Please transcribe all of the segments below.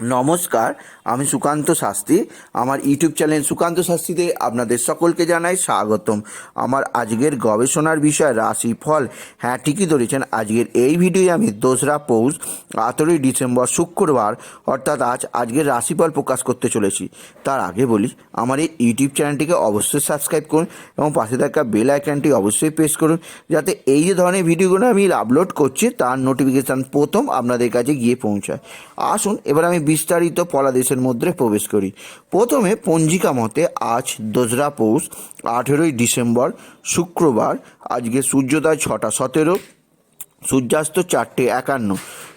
নমস্কার, আমি সুকান্ত শাস্ত্রী। আমার ইউটিউব চ্যানেল সুকান্ত শাস্ত্রীতে আপনাদের সকলকে জানাই স্বাগতম। আমার আজকের গবেষণার বিষয় রাশি ফল হ্যাঁ ঠিকই ধরেছেন, আজকের এই ভিডিওয়ে আমি দোসরা পৌষ, আঠেরোই ডিসেম্বর, শুক্রবার, অর্থাৎ আজ আজকের রাশিফল প্রকাশ করতে চলেছি। তার আগে বলি, আমার এই ইউটিউব চ্যানেলটিকে অবশ্যই সাবস্ক্রাইব করুন এবং পাশে থাকা বেল আইকনটি অবশ্যই প্রেস করুন, যাতে এই যে ধরনের ভিডিওগুলো আমি আপলোড করছি, তার নোটিফিকেশান প্রথম আপনাদের কাছে গিয়ে পৌঁছায়। আসুন, এবার আমি বিস্তারিত ফলাদেশের মধ্যে প্রবেশ করি। প্রথমে পঞ্জিকা মতে আজ দোসরা পৌষ, আঠেরোই ডিসেম্বর, শুক্রবার, আজকে সূর্যোদয় ছটা সতেরো, সূর্যাস্ত চারটে একান্ন,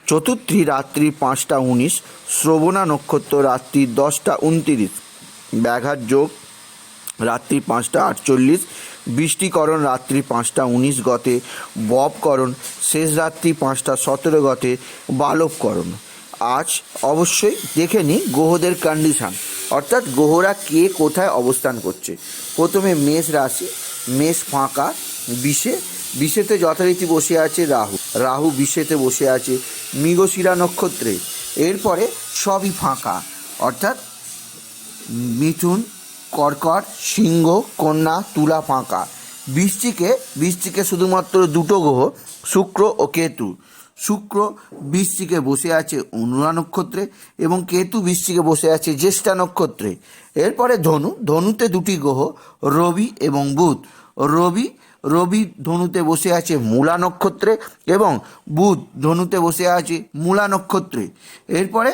চতুর্থী রাত্রি পাঁচটা উনিশ, শ্রবণা নক্ষত্র রাত্রি দশটা উনতিরিশ, ব্যাঘাত যোগ রাত্রি পাঁচটা আটচল্লিশ, বৃষ্টিকরণ রাত্রি পাঁচটা উনিশ গতে ববকরণ শেষ রাত্রি পাঁচটা সতেরো গতে, বালবকরণ। আজ অবশ্যই দেখে নিই গ্রহদের কন্ডিশান অর্থাৎ গ্রহরা কে কোথায় অবস্থান করছে। প্রথমে মেষ রাশি, মেষ ফাঁকা, বিষে, বিষেতে যথারীতি বসে আছে রাহু। রাহু বিষেতে বসে আছে মৃগশিরা নক্ষত্রে। এরপরে সবই ফাঁকা। অর্থাৎ মিথুন, কর্কট, সিংহ, কন্যা, তুলা ফাঁকা। বৃষ্টিকে বৃষ্টিকে শুধুমাত্র দুটো গ্রহ, শুক্র ও কেতু। শুক্র বৃষ্টিকে বসে আছে অনুরা নক্ষত্রে এবং কেতু বৃষ্টিকে বসে আছে জ্যেষ্ঠা নক্ষত্রে। এরপরে ধনু, ধনুতে দুটি গ্রহ, রবি এবং বুধ। রবি রবি ধনুতে বসে আছে মূলা নক্ষত্রে এবং বুধ ধনুতে বসে আছে মূলা নক্ষত্রে। এরপরে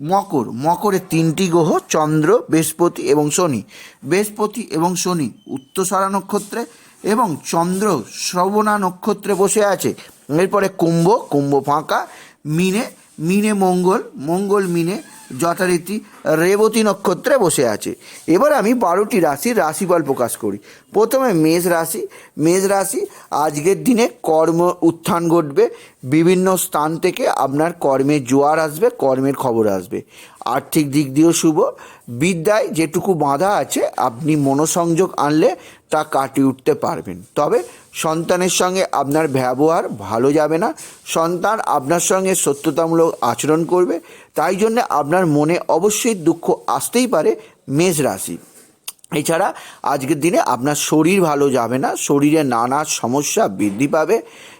মকর, মকরে তিনটি গ্রহ, চন্দ্র, বৃহস্পতি এবং শনি। বৃহস্পতি এবং শনি উত্তসারা নক্ষত্রে এবং চন্দ্র শ্রবণা নক্ষত্রে বসে আছে। এরপরে কুম্ভ কুম্ভ ফাঁকা, মিনে মিনে মঙ্গল মঙ্গল মিনে যথারীতি রেবতী নক্ষত্রে বসে আছে। এবার আমি বারোটি রাশির রাশিফল প্রকাশ করি। প্রথমে মেষ রাশি মেষ রাশি আজকের দিনে কর্ম উত্থান ঘটবে, বিভিন্ন স্থান থেকে আপনার কর্মের জোয়ার আসবে, কর্মের খবর আসবে। আর্থিক দিক দিয়েও শুভ, বিদ্যায় যেটুকু বাধা আছে, আপনি মনোসংযোগ আনলে তা কাটিয়ে উঠতে পারবেন। তবে সন্তানের সঙ্গে আপনার ব্যবহার ভালো যাবে না। সন্তান আপনার সঙ্গে সত্যতামূলক আচরণ করবে। তাই জন্য আপনার মনে অবশ্যই দুঃখ আসতেই পারে মেষ রাশি। এছাড়া আজকের দিনে আপনার শরীর ভালো যাবে না। শরীরে নানা সমস্যা বৃদ্ধি পাবে।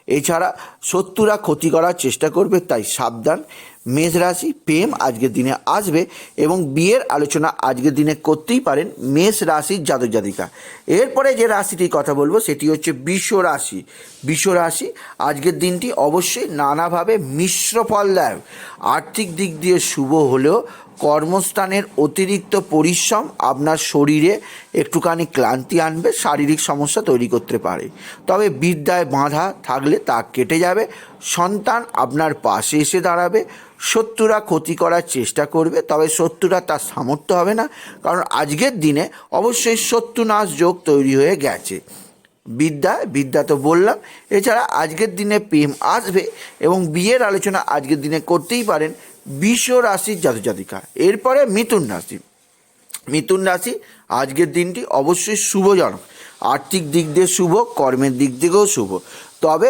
এছাড়া শত্রুরা ক্ষতি করার চেষ্টা করবে, তাই সাবধান। মেষ রাশি, প্রেম আজকের দিনে আসবে এবং বিয়ের আলোচনা আজকের দিনে করতেই পারেন মেষ রাশির জাতক জাতিকা। এরপরে যে রাশিটির কথা বলব, সেটি হচ্ছে বিশ্ব রাশি। বিশ্ব রাশি আজকের দিনটি অবশ্যই নানাভাবে মিশ্র ফলদায়ক। আর্থিক দিক দিয়ে শুভ হলেও কর্মস্থানের অতিরিক্ত পরিশ্রম আপনার শরীরে একটুখানি ক্লান্তি আনবে, শারীরিক সমস্যা তৈরি করতে পারে। তবে বিদ্যায় বাঁধা থাকলে তা কেটে যাবে, সন্তান আপনার পাশে এসে দাঁড়াবে, শত্রুরা ক্ষতি করার চেষ্টা করবে, তবে শত্রুরা তার সামর্থ্য হবে না, কারণ আজকের দিনে অবশ্যই শত্রুনাশ যোগ তৈরি হয়ে গেছে। বিদ্যা বিদ্যা তো বললাম, এছাড়া আজকের দিনে প্রেম আসবে এবং বিয়ের আলোচনা আজকের দিনে করতেই পারেন বিশ্ব রাশির জাতক জাতিকা এরপরে মিথুন রাশি। মিথুন রাশি আজকের দিনটি অবশ্যই শুভজনক আর্থিক দিক দিয়ে শুভ, কর্মের দিক থেকেও শুভ। তবে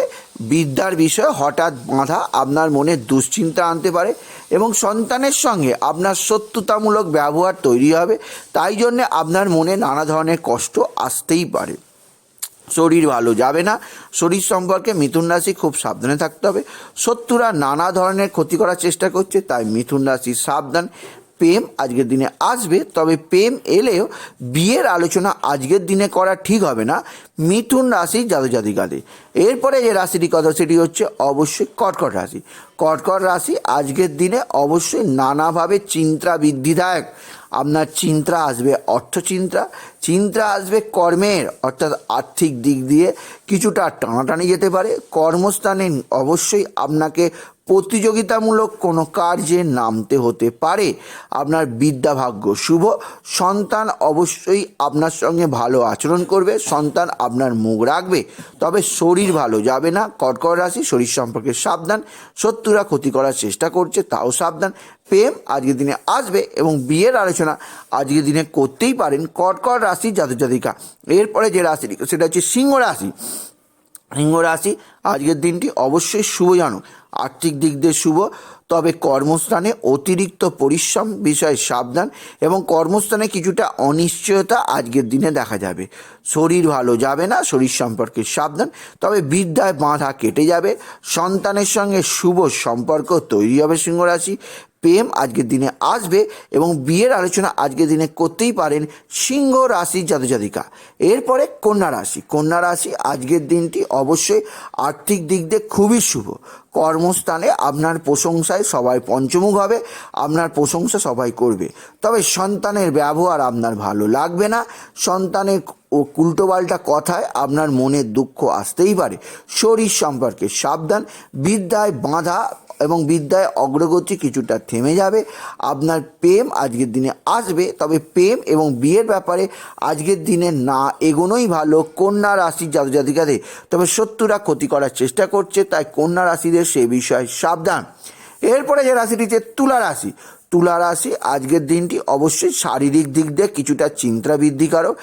বিদ্যার বিষয়ে হঠাৎ বাঁধা আপনার মনে দুশ্চিন্তা আনতে পারে এবং সন্তানের সঙ্গে আপনার শত্রুতামূলক ব্যবহার তৈরি হবে, তাই জন্যে আপনার মনে নানা ধরনের কষ্ট আসতেই পারে। শরীর ভালো যাবে না, শরীর সম্পর্কে মিথুন রাশি খুব সাবধানে থাকতে হবে। শত্রুরা নানা ধরনের ক্ষতি করার চেষ্টা করছে, তাই মিথুন রাশি সাবধান। প্রেম আজকের দিনে আসবে, তবে প্রেম এলেও বিয়ের আলোচনা আজকের দিনে করা ঠিক হবে না মিথুন রাশি জাতিকাদের এরপরে যে রাশিটি কথা, সেটি হচ্ছে অবশ্যই কর্কট রাশি। কর্কট রাশি আজকের দিনে অবশ্যই নানাভাবে চিন্তা বৃদ্ধিদায়ক। আপনার চিন্তা আসবে অর্থ চিন্তা চিন্তা আসবে কর্মের, অর্থাৎ আর্থিক দিক দিয়ে কিছুটা টানাটানি যেতে পারে। কর্মস্থানে অবশ্যই আপনাকে প্রতিযোগিতামূলক কোনো কার্যে নামতে হতে পারে। আপনার বিদ্যাভাগ্য শুভ। সন্তান অবশ্যই আপনার সঙ্গে ভালো আচরণ করবে। সন্তান আপনার মুখ রাখবে। তবে শরীর ভালো যাবে না। কর্কট রাশি শরীর সম্পর্কে সাবধান। শত্রুরা ক্ষতি করার চেষ্টা করছে, তাও সাবধান। প্রেম আজকের দিনে আসবে এবং বিয়ের আলোচনা আজকের দিনে করতেই পারেন। কর্কট রাশি জাতক জাতিকা এরপরে যে রাশি সেটা হচ্ছে সিংহ রাশি। সিংহ রাশি, আজকের দিনটি অবশ্যই শুভ শুভজনক আর্থিক দিক দিয়ে শুভ, তবে কর্মস্থানে অতিরিক্ত পরিশ্রম বিষয়ে সাবধান এবং কর্মস্থানে কিছুটা অনিশ্চয়তা আজকের দিনে দেখা যাবে। শরীর ভালো যাবে না, শরীর সম্পর্কে সাবধান, তবে বিদ্যায় বাঁধা কেটে যাবে। সন্তানের সঙ্গে শুভ সম্পর্ক তৈরি হবে সিংহ রাশি প্রেম আজকের দিনে আসবে এবং বিয়ের আলোচনা আজকের দিনে করতেই পারেন সিংহ রাশির জাতজাতিকা। এরপরে কন্যা রাশি। কন্যা রাশি আজকের দিনটি অবশ্যই আর্থিক দিক দিয়ে খুবই শুভ। কর্মস্থানে আপনার প্রশংসায় সবাই পঞ্চমুখ হবে, আপনার প্রশংসা সবাই করবে। তবে সন্তানের ব্যবহার আপনার ভালো লাগবে না। সন্তানের ও উল্টোপাল্টা কথায় আপনার মনে দুঃখ আসতেই পারে। শরীর সম্পর্কে সাবধান, বিদ্যায় বাঁধা এবং বিদ্যায় অগ্রগতি কিছুটা থেমে যাবে। আপনার প্রেম আজকের দিনে আসবে, তবে প্রেম এবং বিয়ের ব্যাপারে আজকের দিনে না এগোনোই ভালো। কন্যা রাশির জাতক জাতিকাদের তবে শত্রুরা ক্ষতি করার চেষ্টা করছে, তাই কন্যা রাশিদের সে বিষয়ে সাবধান। এরপরে যে রাশিটি তুলা রাশি তুলা রাশি, আজকের দিনটি অবশ্যই শারীরিক দিক দিয়ে কিছুটা চিন্তা বৃদ্ধিকারক,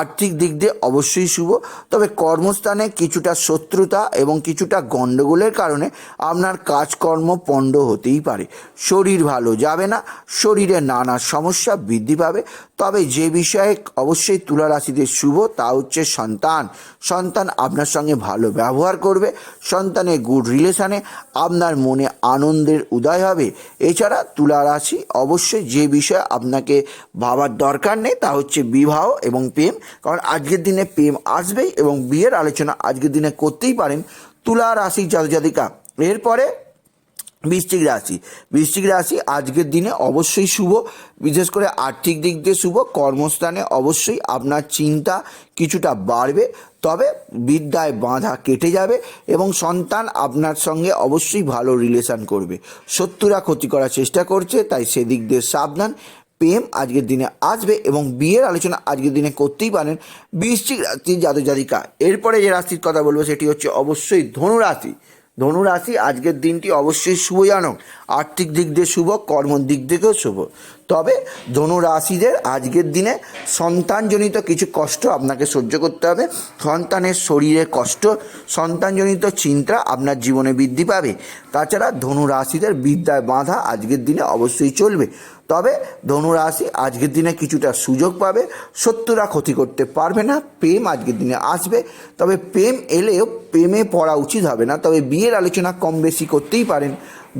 আর্থিক দিক দিয়ে অবশ্যই শুভ। তবে কর্মস্থানে কিছুটা শত্রুতা এবং কিছুটা গণ্ডগোলের কারণে আপনার কাজকর্ম পণ্ড হতেই পারে। শরীর ভালো যাবে না, শরীরে নানা সমস্যা বৃদ্ধি পাবে। তবে যে বিষয়ে অবশ্যই তুলা রাশিদের শুভ, তা হচ্ছে সন্তান। সন্তান আপনার সঙ্গে ভালো ব্যবহার করবে, সন্তানের গুড রিলেশানে আপনার মনে আনন্দের উদয় হবে। এছাড়া তুলা রাশি অবশ্যই যে বিষয়ে আপনাকে ভাবার দরকার নেই তা হচ্ছে বিবাহ এবং প্রেম। কারণ আজকের দিনে প্রেম আসবেই এবং বিয়ের আলোচনা আজকের দিনে করতেই পারেন তুলা রাশি জাতজাতিকা। এরপরে বৃশ্চিক রাশি। বৃশ্চিক রাশি আজকের দিনে অবশ্যই শুভ, বিশেষ করে আর্থিক দিক দিয়ে শুভ। কর্মস্থানে অবশ্যই আপনার চিন্তা কিছুটা বাড়বে। তবে বিদ্যায় বাঁধা কেটে যাবে এবং সন্তান আপনার সঙ্গে অবশ্যই ভালো রিলেশন করবে। শত্রুরা ক্ষতি করার চেষ্টা করছে, তাই সেদিক দিয়ে সাবধান। প্রেম আজকের দিনে আসবে এবং বিয়ের আলোচনা আজকের দিনে করতেই পারেন বৃশ্চিক রাশির জাতক জাতিকা এরপরে যে রাশির কথা বলব, সেটি হচ্ছে অবশ্যই ধনু রাশি ধনু রাশি আজকের দিনটি অবশ্যই শুভজনক আর্থিক দিক দিয়ে শুভ কর্ম দিক থেকেও শুভ। তবে ধনু রাশিদের আজকের দিনে সন্তানজনিত কিছু কষ্ট আপনাকে সহ্য করতে হবে। সন্তানের শরীরে কষ্ট, সন্তানজনিত চিন্তা আপনার জীবনে বৃদ্ধি পাবে। তাছাড়া ধনু রাশিদের বিদ্যায় বাঁধা আজকের দিনে অবশ্যই চলবে। তবে ধনু রাশি আজকের দিনে কিছুটা সুযোগ পাবে। শত্রুরা ক্ষতি করতে পারবে না, প্রেম আজকের দিনে আসবে। তবে প্রেম এলেও প্রেমে পড়া উচিত হবে না। তবে বিয়ের আলোচনা কম বেশি করতেই পারেন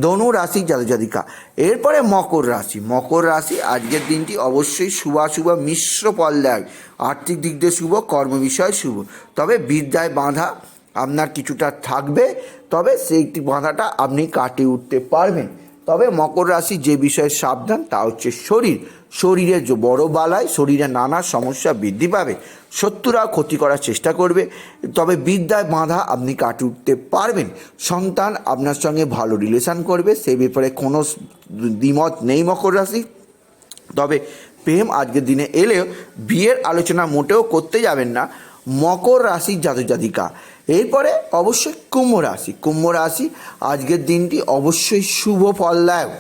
ধনু রাশি জাতজাতিকা। এরপরে মকর রাশি। মকর রাশি আজকের দিনটি অবশ্যই শুভাশুভ মিশ্র ফল দেয়। আর্থিক দিক দিয়ে শুভ, কর্ম বিষয় শুভ। তবে বিদ্যায় বাঁধা আপনার কিছুটা থাকবে। তবে সেইটি বাঁধাটা আপনি কাটিয়ে উঠতে পারবেন। তবে মকর রাশি যে বিষয়ে সাবধান, তা হচ্ছে শরীর। শরীরে বড় বালায় শরীরে নানা সমস্যা বৃদ্ধি পাবে। শত্রুরা ক্ষতি করার চেষ্টা করবে। তবে বিদ্যায় বাঁধা আপনি কাটিয়ে উঠতে পারবেন। সন্তান আপনার সঙ্গে ভালো রিলেশন করবে, সে ব্যাপারে কোনো দ্বিমত নেই মকর রাশি। তবে প্রেম আজকের দিনে এলেও বিয়ের আলোচনা মোটেও করতে যাবেন না। মকর রাশির জাতক জাতিকা এরপরে অবশ্যই কুম্ভ রাশি। কুম্ভ রাশি আজকের দিনটি অবশ্যই শুভ ফলদায়ক।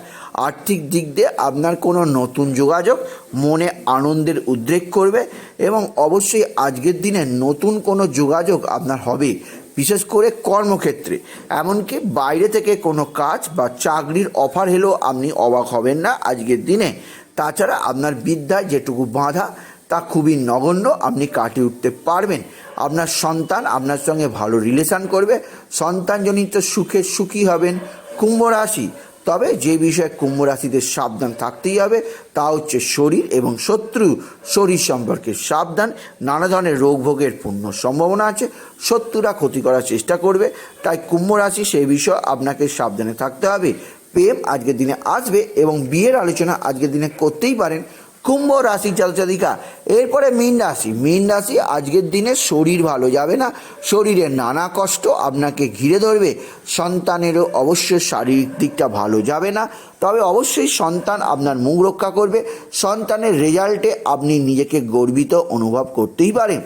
আর্থিক দিক দিয়ে আপনার কোনো নতুন যোগাযোগ মনে আনন্দের উদ্রেক করবে এবং অবশ্যই আজকের দিনে নতুন কোনো যোগাযোগ আপনার হবে, বিশেষ করে কর্মক্ষেত্রে। এমনকি বাইরে থেকে কোনো কাজ বা চাকরির অফার হলেও আপনি অবাক হবেন না আজকের দিনে। তাছাড়া আপনার বিদ্যায় যেটুকু বাঁধা, তা খুবই নগণ্য, আপনি কাটিয়ে উঠতে পারবেন। আপনার সন্তান আপনার সঙ্গে ভালো রিলেশন করবে, সন্তানজনিত সুখে সুখী হবেন, কুম্ভ রাশি। তবে যে বিষয়ে কুম্ভ রাশিদের সাবধান থাকতেই হবে, তা হচ্ছে শরীর এবং শত্রু। শরীর সম্পর্কে সাবধান, নানা ধরনের রোগ ভোগের পূর্ণ সম্ভাবনা আছে, শত্রুরা ক্ষতি করার চেষ্টা করবে। তাই কুম্ভ রাশি সেই বিষয়ে আপনাকে সাবধানে থাকতে হবে। প্রেম আজকের দিনে আসবে এবং বিয়ের আলোচনা আজকের দিনে করতেই পারেন। কুম্ভ রাশি জাতজাতিকা এরপরে মীন রাশি। মীন রাশি আজকের দিনে শরীর ভালো যাবে না। শরীরে নানা কষ্ট আপনাকে ঘিরে ধরবে। সন্তানেরও অবশ্যই শারীরিক দিকটা ভালো যাবে না। তবে অবশ্যই সন্তান আপনার মুখ রক্ষা করবে। সন্তানের রেজাল্টে আপনি নিজেকে গর্বিত অনুভব করতেই পারেন।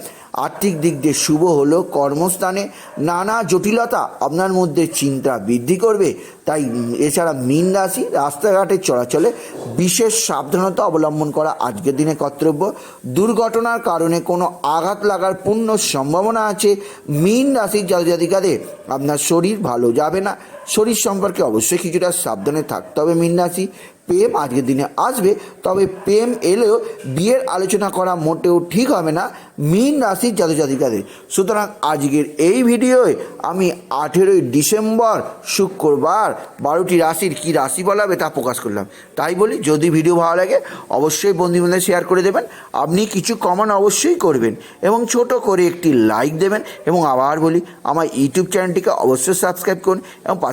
আর্থিক দিক দিয়ে শুভ হলো কর্মস্থানে নানা জটিলতা আপনার মধ্যে চিন্তা বৃদ্ধি করবে। তাই এছাড়া মীন রাশি রাস্তাঘাটে চলাচলে বিশেষ সাবধানতা অবলম্বন করা আজকের দিনে কর্তব্য। দুর্ঘটনার কারণে কোনো আঘাত লাগার পূর্ণ সম্ভাবনা আছে। মীন রাশির জাতিকাদের আপনার শরীর ভালো যাবে না। শরীর সম্পর্কে অবশ্যই কিছুটা সাবধানে থাকতে হবে মীন রাশি প্রেম আজকের দিনে আসবে, তবে প্রেম এলেও বিয়ের আলোচনা করা মোটেও ঠিক হবে না মীন রাশির জাতজাতিকাদের সুতরাং আজকের এই ভিডিওয় আমি আঠেরোই ডিসেম্বর, শুক্রবার বারোটি রাশির কী রাশি বলা হবে তা প্রকাশ করলাম। তাই বলি, যদি ভিডিও ভালো লাগে, অবশ্যই বন্ধুবান্ধব শেয়ার করে দেবেন। আপনি কিছু কমান অবশ্যই করবেন এবং ছোট করে একটি লাইক দেবেন। এবং আবার বলি, আমার ইউটিউব চ্যানেলটিকে অবশ্যই সাবস্ক্রাইব করুন এবং